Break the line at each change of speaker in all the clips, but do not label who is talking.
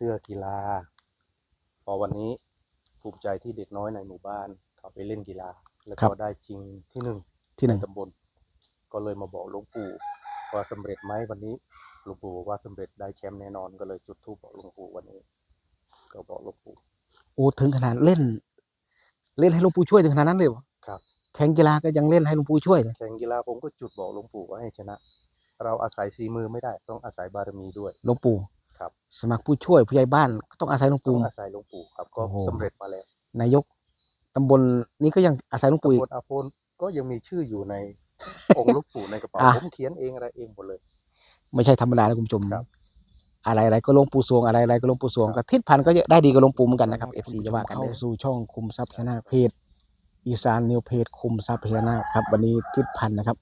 เสื้อกีฬา พอวันนี้ภูมิใจที่เด็กน้อยในหมู่บ้านเขาไปเล่นกีฬา แล้ว
ครั
ก็
บ
ได้จริงที่หนึ่ง
ที่หนึ่ง
ใตำบล ก็เลยมาบอกหลวงปู่ว่าสำเร็จไหมวันนี้หลวงปู่บอกว่าสำเร็จได้แชมป์แน่นอนก็เลยจุดธูปบอกหลวงปู่วันนี้ ก็บอกหลวงปู่
โอ้ถึงขนาดเล่น เล่นให้หลวงปู่ช่วยถึงขนาดนั้นเลยเหรอ
ครับ
แข่งกีฬาก็ยังเล่นให้หลวงปู่ช่วยเลย
แข่งกีฬาผมก็จุดบอกหลวงปู่ว่าให้ชนะ เราอาศัยสีมือไม่ได้ต้องอาศัยบารมีด้วย
หลวงปู่
ครับ
สมัครผู้ช่วยผู้ใหญ่บ้านก็ต้องอาศัยหลวง
ต้
ปู่
องอาศัยหลวงปู่ครับก็
โอ้โห
สำเร็จมาแล้ว
นายกตำบลนี้ก็ยังอาศัยหลวงปู่อี
ตำบ
ก
ลอาโพนก็ยังมีชื่ออยู่ใน องค์หลวงปู่ในกระเป๋า
อะ
ผมเขียนเองอะไรเองหมดเลย
ไม่ใช่ธรรมดานะคุณผู้ชม
ครับ
อะไรอะไรก็หลวงปู่สวงอะไรอะไรก็หลวงปู่สวง
ครั
กับบทิศพันธ์ก็ได้ดีกับหลวงปู่เหมือนกันนะครับ
ครับ
FC จะว่ากันเข้าสู่ช่องคุมทรัพย์ชนะเพจอีสานนิวเพจคุมทรัพย์ชนะครับวันนี้ทิศพันธ์นะครับ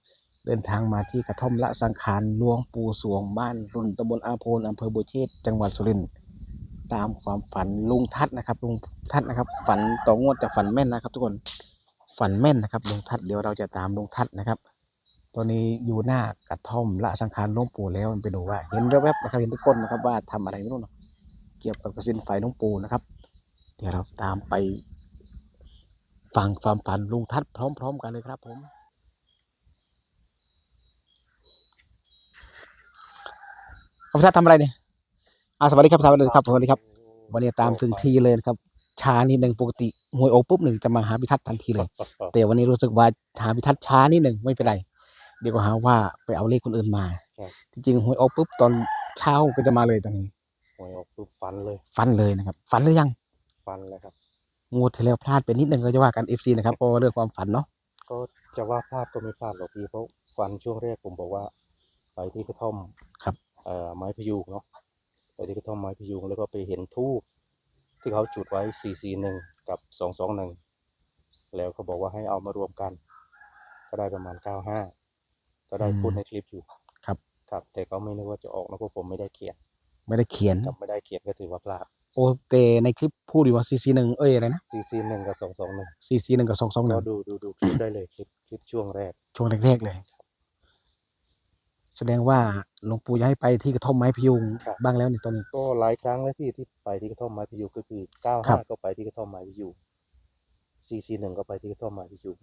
เดินทางมาที่กระท่อมละสังขารหลวงปู่สวงบ้านรุ่นตำบลอาโพนอำเภอบัวเชษจังหวัดสุรินทร์ตามความฝันลุงทัศน์นะครับลุงทัศน์นะครับ ฝันต่องวดแต่ฝันแม่นนะครับ ทุกคนฝันแม่นนะครับลุงทัศน์เดี๋ยวเราจะตามลุงทัศน์นะครับ ตอนนี้อยู่หน้ากระท่อมละสังขารหลวงปู่แล้วมันไปดูว่า เห็นแวบๆนะครับเห็นทุกคนนะครับว่าทำอะไรไม่รู้เนาะเกี่ยวกับกระสินไฟหลวงปู่นะครับ เดี๋ยวเราตามไปฟังความฝันลุงทัศน์พร้อม ๆ กันเลยครับผม ครับทัศน์ทำอะไรเนี่ยอ่าสวัสดีครับสวัสดีครับสวัสดีครับ วันนี้ตามถึงที่เลยนะครับช้านิดหนึ่งปกติหวยโออกปุ๊บหนึ่งจะมาหาพิทัศน์ทันทีเลย แต่วันนี้รู้สึกว่าหาพิทัศน์ช้านิดหนึ่งไม่เป็นไร เดี๋ยวก็หาว่าไปเอาเลขคนอื่นมา
ครับ
จริงๆหวยออกปุ๊บตอนเช้าก็จะมาเลยตอนนี้
หวยออกปุ๊บฟันเลย
ฟันเลยนะครับ ฟันหรือยัง
ฟันเลยครับ
งวดที่แล้วพลาดไปนิดหนึ่งก็จะว่ากันเอฟซีนะครับเพราะว่าเรื่องความฝันเนาะ
ก็จะว่าพลาดก็ไม่พลาดหรอกพี่เพราะฟันช่วงแรกผมบอกว่า ไปที่กระท่อม
ครับ
เอ่อ ไม้พยุงเนาะไปที่กระท่อมไม้พยุงแล้วก็ไปเห็นทูบที่เขาจุดไว้สี่สี่หนึ่งกับสองสองหนึ่งแล้วเขาบอกว่าให้เอามารวมกัน ก็ได้ประมาณเก้าห้าก็ได้พูดในคลิปอยู่
ครับ
ครับ แต่ก็ไม่นึกว่าจะออกนะเพราะผมไม่ได้เขียน
ไม่ได้เขียน
กับไม่ได้เขียนก็ถือว่าพลาด
โอแต่ในคลิปพูดอยู่ว่าซีซีหนึ่งเอ้ยอะไรนะ
สี่สี่หนึ่งกับสองสองหนึ่ง
ซีซีหนึ่งกับสองสองหนึ่
ก็
ง
ดูดูดูคลิปได้เลยคลิปคลิปช่วงแรก
ช่วงแรกๆเลย แสดงว่าหลวงปู่จะให้ไปที่กระท่อมไม้พยุง
ครับ
บ้างแล้วในตอนนี้
ก็หลายครั้งแล้วที่ที่ไปที่กระท่อมไม้พยุงก็คือเก้า
ครั
ห้า
บ
ก็ไปที่กระท่อมไม้พยุงสี่สี่หนึ่งก็ไปที่กระท่อมไม้พยุง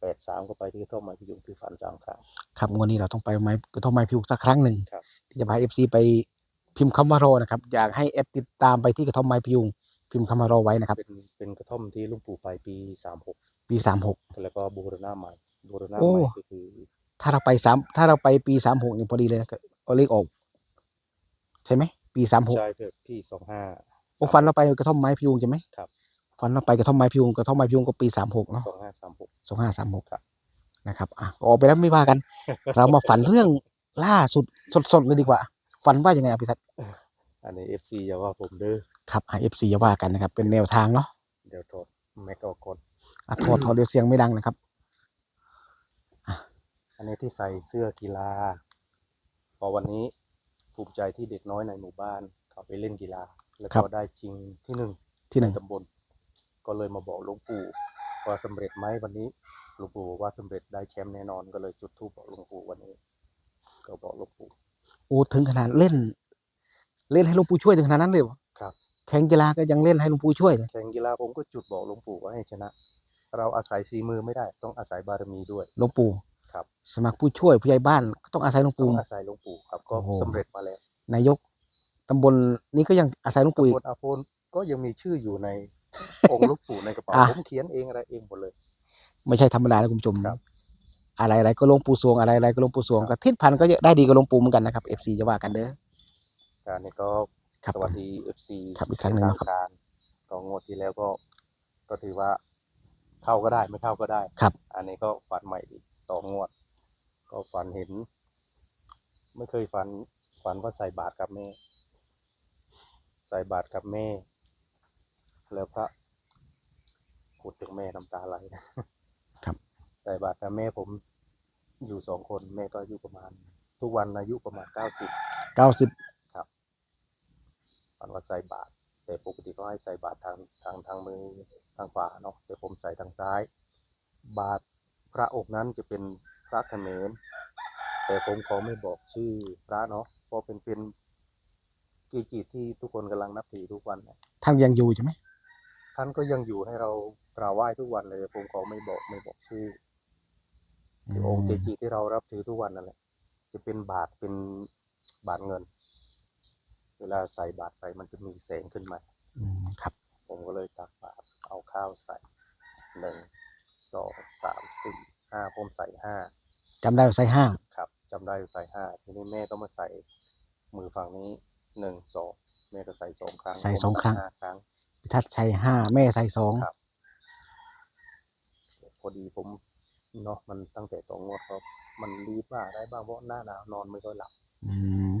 แปดสามก็ไปที่กระท่อมไม้พยุงคือฝันสามครั้ง
ครับงวดนี้เราต้องไปไม้กระท่อมไม้พยุงสักครั้งหนึ่ง
ครับ
ที่จะพาเอฟซีไปพิมพ์คำว่ารอนะครับอยากให้แอดติดตามไปที่กระท่อมไม้พยุงพิมพ์คำว่ารอไว้นะครับ
เป็นเป็นกระท่อมที่หลุงปู่ไปปีสามหก
ปีสามหก
แล้วก็บูรณะใหม่บูรณะ
โอ้
ใหม่ก็คือ
ถ้าเราไปสามถ้าเราไปปีสามหกนี่พอดีเลยนะเอาเลขออก ใช่ไหมปีสามหก
ใช่เถอะที่สองห้า
โอ้ฟันเราไปกระท่อมไม้พยุงใช่ไหม
ครับ
ฟันเราไปกระท่อมไม้พยุงกระท่อมไม้พยุงก็ปีสามหกเนาะ
สองห้าสามหก
สองห้าสามหก
ครับ
นะครับอะออกไปแล้วไม่ว่ากัน เรามาฝันเรื่องล่าสุดสดๆเลยดีกว่า ฝันว่ายังไงอภิทัศน์
อันนี้เอฟซีอย่าว่าผมเด้อ
ครับเอฟซีจะว่ากันนะครับ เป็นแนวทางเนาะ
เดี๋ยวโทษแม็กออกก่อน
อะถอดถอดเดี๋ยวเสียงไม่ดังนะครับ
อันนี้ที่ใส่เสื้อกีฬา พอวันนี้ภูมิใจที่เด็กน้อยในหมู่บ้านเขาไปเล่นกีฬา แล้ว
ครั
ก็
บ
ได้จริงที่หนึ่ง
ที่หนึ่ง
ตำบล ก็เลยมาบอกหลวงปู่ว่าสำเร็จไหมวันนี้หลวงปู่บอกว่าสำเร็จได้แชมป์แน่นอนก็เลยจุดธูปบอกหลวงปู่วันนี้ ก็บอกหลวงปู่
โอ้ถึงขนาดเล่น เล่นให้หลวงปู่ช่วยถึงขนาดนั้นเลยเหรอ
ครับ
แข่งกีฬาก็ยังเล่นให้หลวงปู่ช่วยเลย
แข่งกีฬาผมก็จุดบอกหลวงปู่ว่าให้ชนะ เราอาศัยสีมือไม่ได้ ต้องอาศัยบารมีด้วย
หลวงปู่
ครับ
สมัครผู้ช่วยผู้ใหญ่บ้านก็ต้องอาศัยหลวง
ต้
ปู่
องอาศัยหลวงปู่ครับก็
โอ้โห
สำเร็จมาแล้ว
นายกตำบลนี้ก็ยังอาศัยหลวงปู่อี
ตำ
ก
บลอาโพนก็ยังมีชื่ออยู่ใน องค์หลวงปู่ในกระเป๋า
อะ
ผมเขียนเองอะไรเองหมดเลย
ไม่ใช่ธรรมดานะคุณผู้ชม
ครับ
อะไรอะไรก็หลวงปู่สวงอะไรอะไรก็หลวงปู่สวง
ครับ
กับทิศพันธ์ก็ได้ดีกับหลวงปู่เหมือนกันนะครับเอฟซีจะว่ากันเด้อ
การนี้ก็
ครับ
สวัสดีเอฟซี
ครับอีกครั้งหนึ่งนะครับ
การก็งวดที่แล้วก็ ก็ถือว่าเข้าก็ได้ไม่เข้าก็ได้
ครับ
อันนี้ก็ฝันใหม่อีก ต่องวด ก็ฝันเห็น ไม่เคยฝันฝันว่าใส่บาตรกับแม่ ใส่บาตรกับแม่ แล้วพระพูดถึงแม่น้ำตาไหลนะครับ ใส่บาตรกับแม่ผมอยู่สองคนแม่ก็อายุประมาณ ทุกวันอายุประมาณเก้าสิบ
เก้าสิบ
ฝันว่าใส่บาตรแต่ปกติก็ให้ใส่บาตรทางทางทางมือทางขวาเนาะแต่ผมใส่ทางซ้าย บาตร พระองค์นั้นจะเป็นพระเขมรแต่ผมขอไม่บอกชื่อพระเนาะเพราะเป็นเป็นเกจิที่ทุกคนกำลังนับถือทุกวันนะ
ท่านยังอยู่ใช่ไหม
ท่านก็ยังอยู่ให้เรากราบไหว้ทุกวันเลย ผมขอไม่บอกไม่บอกชื่ออคือองค์เกจิที่เรารับถือทุกวันนั่นแหละจะเป็นบาทเป็นบาทเงิน เวลาใส่บาทไปมันจะมีแสงขึ้นมา
อืมครับ
ผมก็เลยตักบาตรเอาข้าวใส่หนึ่ง สองสามสี่ห้าผมใส่ห้า
จำได้ว่าใส่ห้า
ครับจำได้ใส่ห้าทีนี้แม่ก็มาใส่มือฝั่งนี้หนึ่งสองแม่ก็ใส่สองครั้ง
ใส่
ผม
สองครั้ง
ห้าครั้ง
พิทัศน์ใส่ห้าแม่ใส่สอง
ครับ พอดีผมเนาะมันตั้งแต่สองงวดครับ มันรีบบ้างได้บ้างเพราะหน้าหนาวนอนไม่ค่อยหลับ
อืม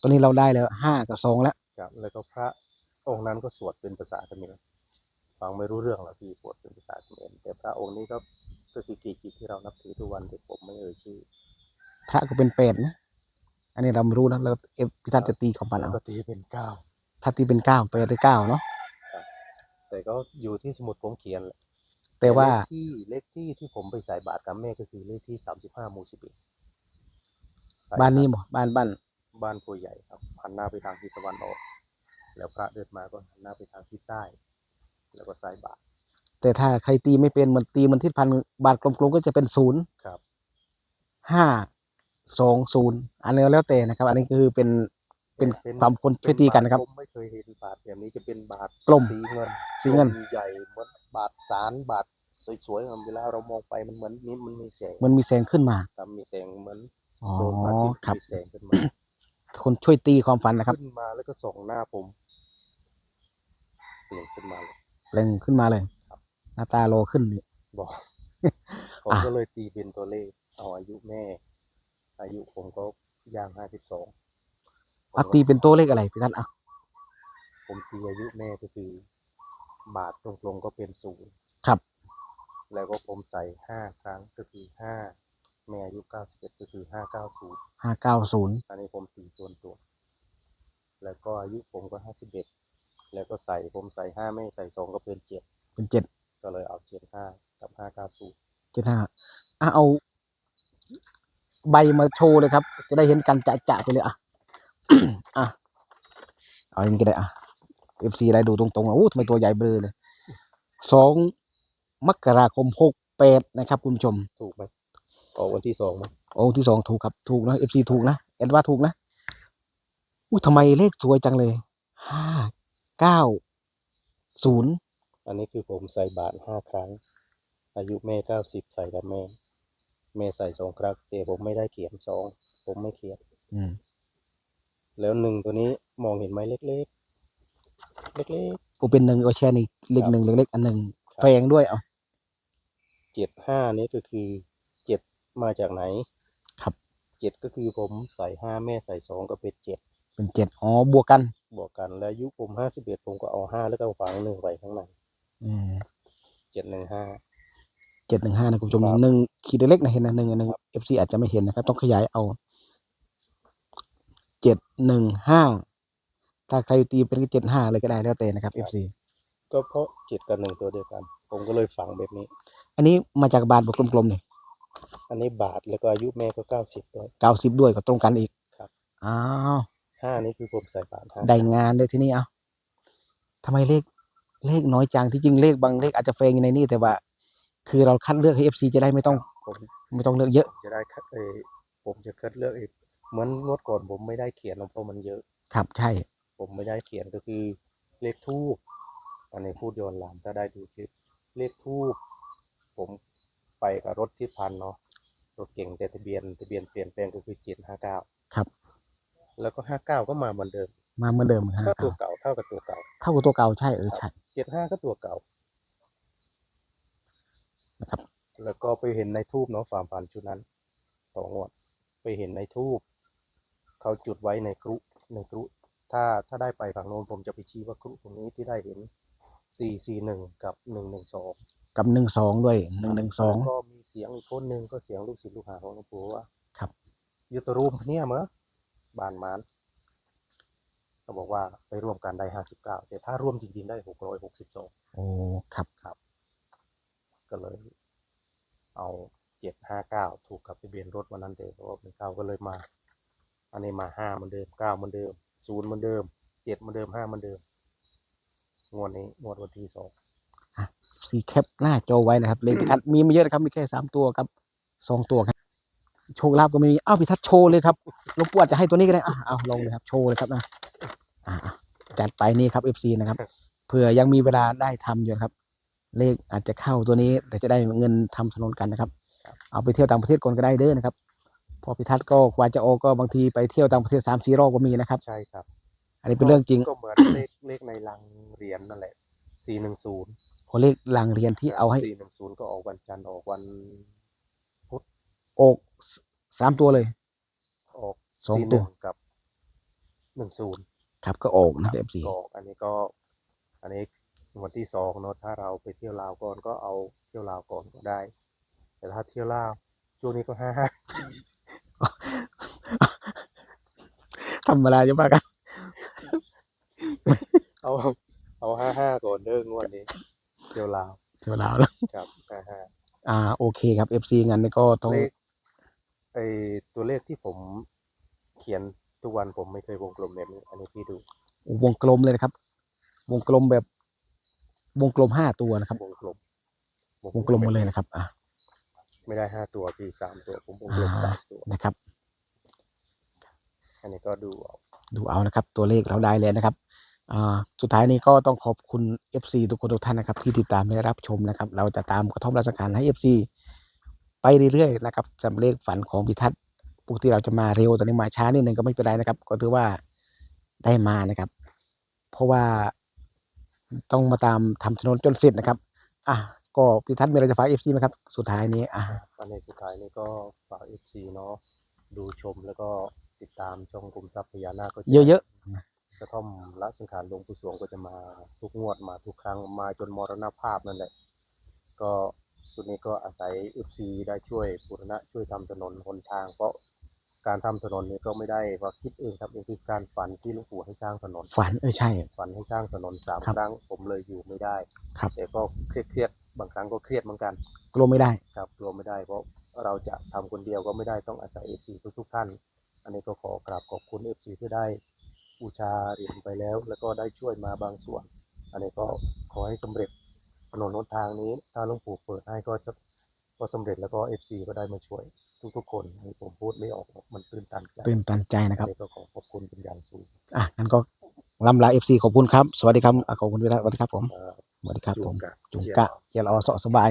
ตอนนี้เราได้แล้วห้ากับสองแล้ว
ครับแล้วก็พระองค์นั้นก็สวดเป็นภาษาเขมร ฟังไม่รู้เรื่องหรอกพี่สวดเป็นภาษาเขมรแต่พระองค์นี้ก็ก็คือเกจิที่เรานับถือทุกวันแต่ผมไม่เอ่ยชื่อ
พระก็เป็นแปดนะ อันนี้เราไม่รู้นะแล้วเอฟพิทัศน์จะตีของปัน
แล้ว
เอา
ก็ตีเป็นเก้า
ถ้าตีเป็นเก้าแปดได้เก้าเนาะ
แต่ก็อยู่ที่สมุดผมเขียนแหละ
แต่ว่า
เลขที่เลขที่ที่ผมไปใส่บาตรกับแม่ก็คือเลขที่สามสิบห้าหมู่สิบเอ็ด
บ้านนี้บ่บ้านบ้าน
บ้านผู้ใหญ่ครับหันหน้าไปทางทิศตะวันออก แล้วพระเดินมาก็หันหน้าไปทางทิศใต้ แล้วก็ใส่บาตร
แต่ถ้าใครตีไม่เป็นมันตีมันทิศพันบาทกลมๆก็จะเป็นศูนย์
ครับ
ห้าสองศูนย์อันนี้แล้วแต่นะครับ อันนี้คือเป็นเป็นความคนช่วยตีกันนะครับ
ผมไม่เคยเห็นบาทแบบนี้จะเป็นบาท
กลม
สีเงิน
สีเงิน
กลมใหญ่เหมือนบาทสารบาทสวยๆเวลาเรามองไปมันเหมือนนี้มันมีแสง
มันมีแสงขึ้นมา
ครับมีแสงเหมือน
อ๋อ
โดนพระอาทิตย์
ครับ
มีแสงขึ้นมา
คนช่วยตีความฝันนะครับ
ขึ้นมาแล้วก็ส่องหน้าผมเปลี่ยนขึ้นมาเลย
เปล่งขึ้นมาเลย
ครับ
หน้าตาโลขึ้นนี่
บอกผม
อะ
ก็เลยตีเป็นตัวเลขเอาอายุแม่ อายุผมก็ย่างห้าสิบสอง
อะตีเป็นตัวเลขอะไรพี่ท่านอะ
ผมตีอายุแม่ก็คือบาทตรงๆก็เป็นศูนย์
ครับ
แล้วก็ผมใส่ห้าครั้งก็คือห้าแม่อายุเก้าสิบเอ็ดก็คือห้าเก้าศูนย์
ห้าเก้าศูนย์
อันนี้ผมตีส่วนตัว แล้วก็อายุผมก็ห้าสิบเอ็ด แล้วก็ใส่ผมใส่ห้าแม่ใส่สองก็เป็นเจ็ด
เป็นเจ็ด
ก็เลยเอาเจ็ดห้ากับห้าเก้าศูนย์
เจ็ดห้าอะเอา ใบมาโชว์เลยครับ จะได้เห็นกันจะจะไปเลยอะอะเอาอย่างนี้ก็ได้อะเอฟซีได้ดูตรงๆอะอู้ทำไมตัวใหญ่เบลอเลยสองมกราคมหกแปดนะครับ คุณผู้ชม
ถูกไหมออกวันที่สองมั้ย
องค์ที่สองถูกครับถูกนะเอฟซีถูกนะแอดว่าถูกนะอู้ทำไมเลขสวยจังเลยห้า เก้าศูนย์
อันนี้คือผมใส่บาทห้าครั้ง อายุแม่เก้าสิบใส่กับแม่ แม่ใส่สองครั้งแต่ผมไม่ได้เขียนสองผมไม่เขียน
อืม
แล้วหนึ่งตัวนี้มองเห็นไหมเล็กๆ เล็ก
กูเป็นหนึ่งก็แช่นี่เลขหนึ่งเล็กๆอันหนึ่งแฝงด้วยเอา
ๆเจ็ดห้านี้ก็คือเจ็ดมาจากไหน
ครับ
เจ็ดก็คือผมใส่ห้าแม่ใส่สองก็เป็นเจ็ด
เป็นเจ็ดอ๋อบวกกัน
บวกกันแล้วอายุผมห้าสิบเอ็ดผมก็เอาห้าแล้วก็เอาฝังหนึ่งไว้ข้างใน
อืม
เจ็ดหนึ่งห้า
เจ็ดหนึ่งห้านะคุณผู้ชม
ครับ
หนึ่งขีดเล็กๆนะเห็นนะหนึ่งอันหนึ่งเอฟซีอาจจะไม่เห็นนะครับ ต้องขยายเอาเจ็ดหนึ่งห้าถ้าใครตีเป็นเจ็ดห้าเลยก็ได้แล้วแต่นะครับเอฟซี
ก็เพราะเจ็ดกับหนึ่งตัวเดียวกัน ผมก็เลยฝังแบบนี้
อันนี้มาจากบาทบวกกลมๆนี่
อันนี้บาทแล้วก็อายุแม่ก็เก้าสิบด้วย
เก้าสิบด้วยก็ตรงกันอีก
ครับ
อ้าว
ห้านี่คือผมใส่บาทห้า
ได้งานเลยที่นี่เอาทำไมเลขเลขน้อยจังที่จริงเลขบางเลขอาจจะแฝงอยู่ในนี่แต่ว่า คือเราคัดเลือกให้เอฟซีจะได้ไม่ต้อง
ผม
ไม่ต้องเลือกเยอะ
จะได้คัดเออผมจะคัดเลือกเองเหมือนงวดก่อนผมไม่ได้เขียนหรอกเพราะมันเยอะ
ครับ ใช่
ผมไม่ได้เขียนก็คือเลขทูบอันนี้พูดย้อนหลังถ้าได้ดูคลิปเลขทูบผมไปกับรถที่พันเนาะรถเก่งแต่ทะเบียนทะเบียนเปลี่ยนแปลงก็คือเจ็ดห้าเก้า
ครับ
แล้วก็ห้าเก้าก็มาเหมือนเดิม
มาเหมือนเดิมฮะ
ก็ตัวเก่าเท่ากับตัวเก่า
เท่ากับตัวเก่าใช่เออใช่
เจ็ดห้าก็ตัวเก่า
นะครับ
แล้วก็ไปเห็นในทูบเนาะฟาร์มฟันชุดนั้นสองงวด ไปเห็นในทูบเขาจุดไว้ในกรุในกรุ ถ้าถ้าได้ไปฝั่งโน้นผมจะไปชี้ว่ากรุตรงนี้ที่ได้เห็นสี่สี่หนึ่งกับหนึ่งหนึ่งสอง
กับหนึ่งสองด้วยหนึ่งหนึ่งสอง
ก็มีเสียงอีกคนหนึ่งก็เสียงลูกศิษย์ลูกหาของหลวงปู่ว่า
ครับ
ยุตรูมเนี่ยมั้ บานมานเขาบอกว่าไปร่วมกันได้ห้าสิบเก้าแต่ถ้าร่วมจริงๆได้หกร้อยหกสิบสอง
โอ้ครับ
ก็เลย เอาเจ็ดห้าเก้าถูกกับทะเบียนรถวันนั้นเด็กเพราะว่าเป็นเก้าก็เลยมา อันนี้มาห้าเหมือนเดิมเก้าเหมือนเดิมศูนย์เหมือนเดิมเจ็ดเหมือนเดิมห้าเหมือนเดิมงวดนี้งวดวันที่สอง
สีแคปหน้าจอไว้นะครับเลขพิทัศน์มีไม่เยอะนะครับมีแค่สามตัวกับสองตัวครับ โชคลาภก็ไม่มีอ้าวพิทัศน์โชว์เลยครับหลวงปู่อาจจะให้ตัวนี้ก็ได้อะเอาลองเลยครับโชว์เลยครับนะอะอะจัดไปนี่ครับ FC นะครับเผื่อยังมีเวลาได้ทำอยู่นะครับ เลขอาจจะเข้าตัวนี้แต่จะได้เงินทำถนนกันนะครับ เอาไปเที่ยวต่างประเทศก่อนก็ได้เด้อนะครับ พอพิทัศน์ก็กว่าจะออกก็บางทีไปเที่ยวต่างประเทศสามสี่รอบก็มีนะครับ
ใช่ครับ
อันนี้เป็นเรื่องจริง
ก็เหมือนเลขเลขในลังเหรียญนั่นแหละสี่หนึ่งศูนย์
พอเลขหลังเรียนที่เอาให้
สี่หนึ่งศูนย์ก็ออกวันจันทร์ออกวัน
ออก สามตัวเลย
ออก
สอง
สี่ห
ตั
นึ่
ว
งกับหนึ่งศูนย์
ครับก็ออกนะครับ FC
ก็ออกอันนี้ก็ อันนี้วันที่สองเนอะถ้าเราไปเที่ยวลาวก่อนก็เอาเที่ยวลาวก่อนก็ได้ แต่ถ้าเที่ยวลาวช่วงนี้ก็ห้าห้า
ธรรมดาจะว่ากัน
เอาเอาห้าห้าก่อนเด้องวดนี้ เที่ยวลาว
เที่ยวลาวแล้ว
ครับห้าห้า
อ่าโอเคครับ FC งั้นนี่ก็ต้อง
เลข ไอตัวเลขที่ผมเขียนทุกวันผมไม่เคยวงกลมแบบนี้ อันนี้พี่ดู
วงกลมเลยนะครับ วงกลมแบบ วงกลมห้าตัวนะครับ
วงกลม
วงกลมหมาเลยนะครับ อะ
ไม่ได้ห้าตัวพี่สามตัวผมวงกลม
อ่า
สามตัว
นะครับ
อันนี้ก็ดูเอา
ดูเอานะครับ ตัวเลขเราได้เลยนะครับอ่าสุดท้ายนี้ก็ต้องขอบคุณ FC ทุกคนทุกท่านนะครับ ที่ติดตามและรับชมนะครับ เราจะตามกระท่อมราชการให้ FC ไปเรื่อยๆนะครับสำหรับเลขฝันของพิทัศน์ปกติเราจะมาเร็วตอนนี้มาช้านิดนึงก็ไม่เป็นไรนะครับ ก็ถือว่าได้มานะครับ เพราะว่าต้องมาตามทำถนนจนเสร็จนะครับ อะก็พิทัศน์มีอะไรจะฝาก FC ไหมครับ สุดท้ายนี้อะ
อันในสุดท้ายนี้ก็ฝากเอฟซีเนาะดูชมแล้วก็ติดตามช่องกลุ่มทรัพย์พญานาคก็จ
เยอะ
กระท่อมละสังขารหลวงปู่สวงก็จะมาทุกงวดมาทุกครั้งมาจนมรณภาพนั่นแหละ ก็ สุดนี้ก็อาศัยเอฟซีได้ช่วยบูรณะช่วยทำถนนหนทาง เพราะการทำถนนนี้ก็ไม่ได้ว่าคิดเองครับนี่คือการฝันที่หลวงปู่ให้สร้างถนน
ฝันเออใช่
ฝันให้สร้างถนนสาม
ครับ
ครั้งผมเลยอยู่ไม่ได้
ครับ
แต่ก็เครียดเครียดๆบางครั้งก็เครียดเหมือนกัน
กลัวไม่ได้
ครับรวมไม่ได้เพราะเราจะทำคนเดียวก็ไม่ได้ต้องอาศัยเอฟซีทุกๆท่าน อันนี้ก็ขอกราบขอบคุณเอฟซีที่ได้บูชาเหรียญไปแล้ว แล้วก็ได้ช่วยมาบางส่วน อันนี้ก็ขอให้สำเร็จถ นนหนทางนี้ถ้าหลวงปู่เปิดให้ก็จะก็สำเร็จแล้วก็เอฟซีก็ได้มาช่วยทุกๆคนอันนี้ผมพูดไม่ออกหรอกมันตื่นตันใจ
ตื่นตันใจนะค
อั
รับ
นนี้ก็ขอขอบคุณเป็นอย่างสูง
อะงั้นก็ลำลา FC ขอบคุณครับ สวัสดีครับอะขอบคุณพี่ทัศน์สวัสดีครับผม
เอ่อ
สวัสดีครับผม
จุงกะ
จุง
เชียร์
กะเจรอเสาะสบาย